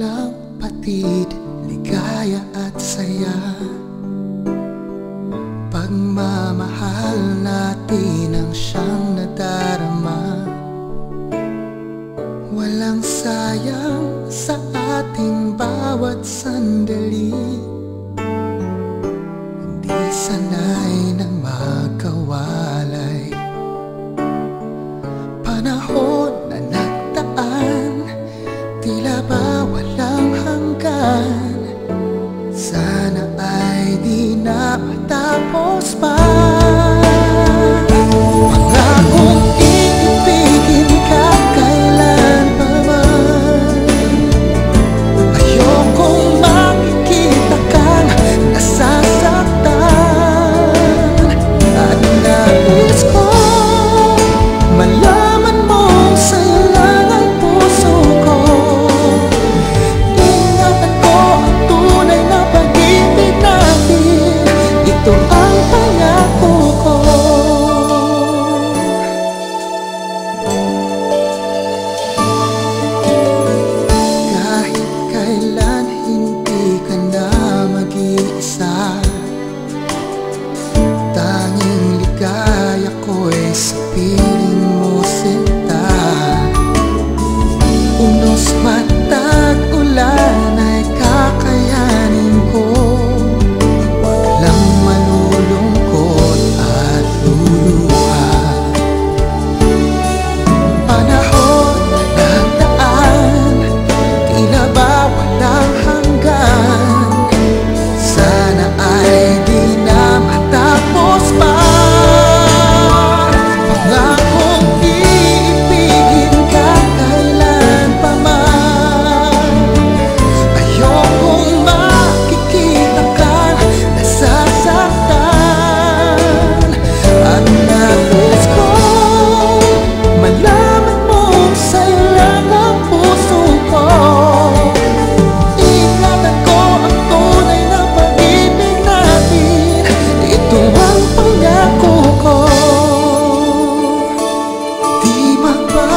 walang patid Ligaya at saya. Pagmamahal natin ang siyang nadarama. Walang sayang sa ating bawat sandali walang hanggan. Sana ay di na matapos pa.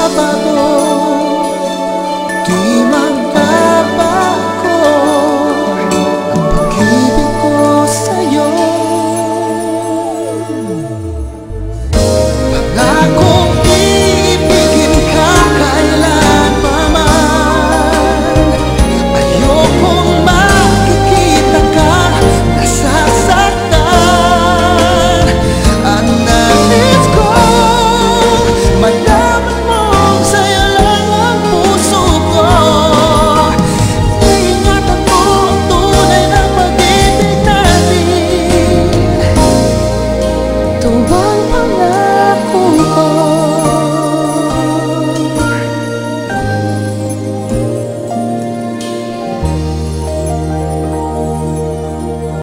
sábado, tu imagen. 从我